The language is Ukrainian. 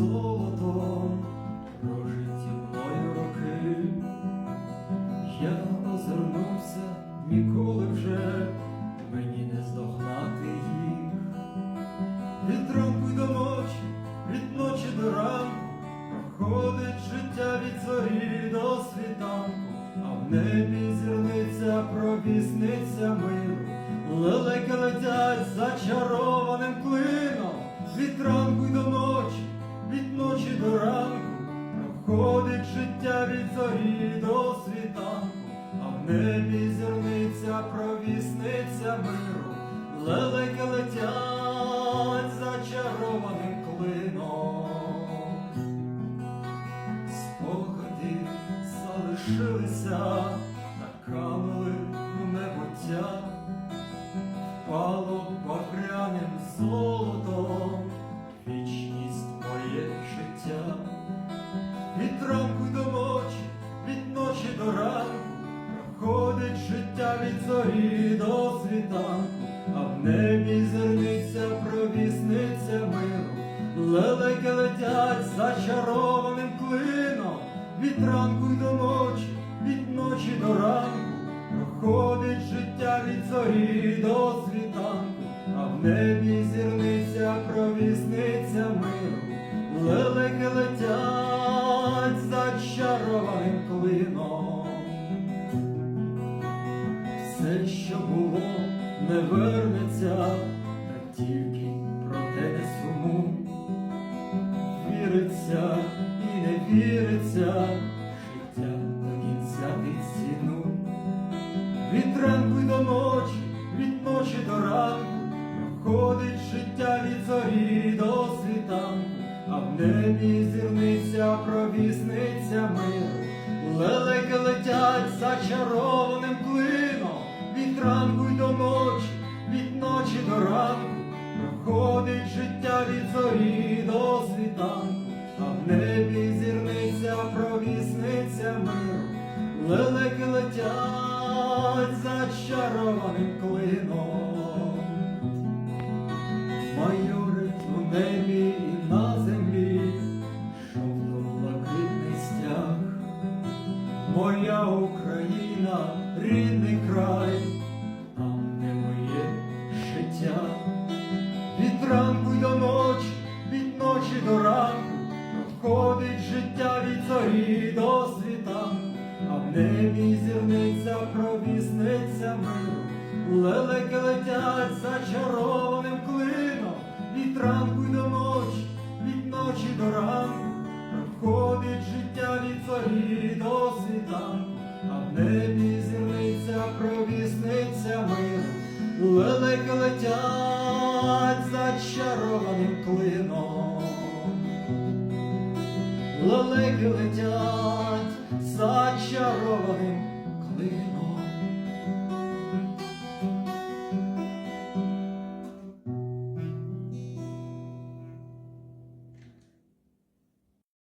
золотом прожиті мною роки. Я озирнувся ніколи вже мені не здогнати їх. Від ранку й до ночі, від ночі до ранку проходить життя від зорі до світанку, а в небі зірниця провісниця миру, лелеки летять зачарованим клином, від ранку й до ночі, від ночі до ранку проходить життя від зорі до світанку, а в небі зірниця провісниця миру, лелеки летять зачарованим клином. Спогади залишилися та канули у небуття, зорі до світанку, а в небі зерниця провісниця миру, лелеки летять зачарованим клином, від ранку й до ночі, від ночі до ранку. Проходить життя від зорі до світанку, а в небі зірниця провісниця миру, лелеки летять зачарованим клином. Що було, не вернеться, та тільки про те не суму. Віриться і не віриться, життя до кінця під стіну. Від ранку до ночі, від ночі до ранку проходить життя від зорі до світанку, а в небі зірниця провісниця миру, лелеки летять зачарованим клином, від ранку й до ночі, від ночі до ранку проходить життя від зорі до світанку, а в небі зірниця провісниця миру, лелеки летять зачарованим клином. Майорить у небі і на землі, жовто-блакитний стяг. Моя Україна, рідний край, зорі до світанку, а в небі зірниця провісниця миру, лелеки летять зачарованим клином, від ранку й до ночі, від ночі до ранку. Проходить життя від зорі до світанку, а в небі зірниця провісниця миру, лелеки летять зачарованим клином. Лелеки летять зачарованим клином.